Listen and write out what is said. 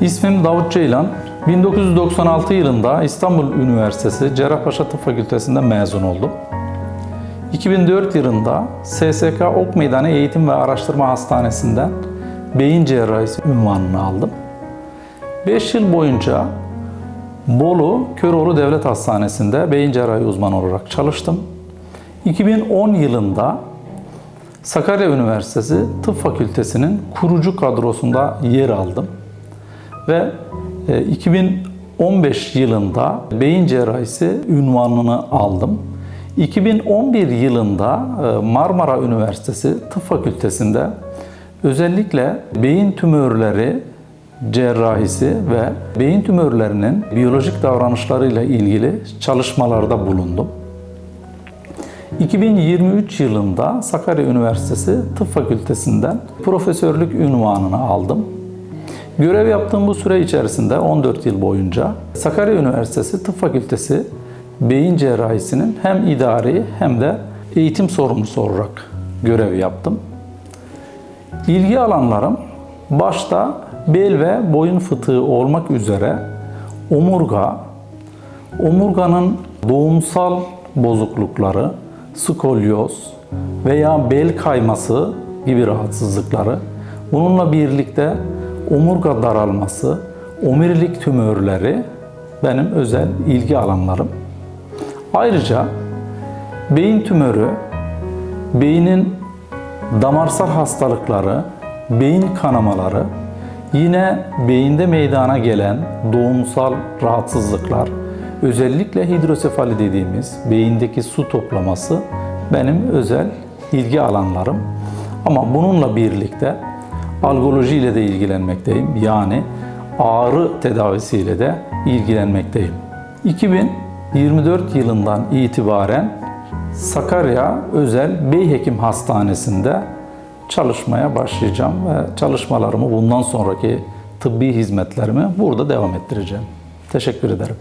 İsmim Davut Ceylan. 1996 yılında İstanbul Üniversitesi Cerrahpaşa Tıp Fakültesinden mezun oldum. 2004 yılında SSK Ok Meydanı Eğitim ve Araştırma Hastanesi'nden beyin cerrahisi unvanını aldım. 5 yıl boyunca Bolu Köroğlu Devlet Hastanesi'nde beyin cerrahi uzmanı olarak çalıştım. 2010 yılında Sakarya Üniversitesi Tıp Fakültesi'nin kurucu kadrosunda yer aldım. Ve e, 2015 yılında beyin cerrahisi ünvanını aldım. 2011 yılında e, Marmara Üniversitesi Tıp Fakültesi'nde özellikle beyin tümörleri cerrahisi ve beyin tümörlerinin biyolojik davranışlarıyla ilgili çalışmalarda bulundum. 2023 yılında Sakarya Üniversitesi Tıp Fakültesinden profesörlük ünvanını aldım. Görev yaptığım bu süre içerisinde 14 yıl boyunca Sakarya Üniversitesi Tıp Fakültesi beyin cerrahisinin hem idari hem de eğitim sorumlusu olarak görev yaptım. İlgi alanlarım başta bel ve boyun fıtığı olmak üzere omurga, omurganın doğumsal bozuklukları, skolyoz veya bel kayması gibi rahatsızlıkları, bununla birlikte omurga daralması, omurilik tümörleri benim özel ilgi alanlarım. Ayrıca beyin tümörü, beynin damarsal hastalıkları, beyin kanamaları, yine beyinde meydana gelen doğumsal rahatsızlıklar, özellikle hidrosefali dediğimiz beyindeki su toplaması benim özel ilgi alanlarım. Ama bununla birlikte algoloji ile de ilgilenmekteyim. Yani ağrı tedavisiyle de ilgilenmekteyim. 2024 yılından itibaren Sakarya Özel Beyhekim Hastanesi'nde çalışmaya başlayacağım ve çalışmalarımı bundan sonraki tıbbi hizmetlerimi burada devam ettireceğim. Teşekkür ederim.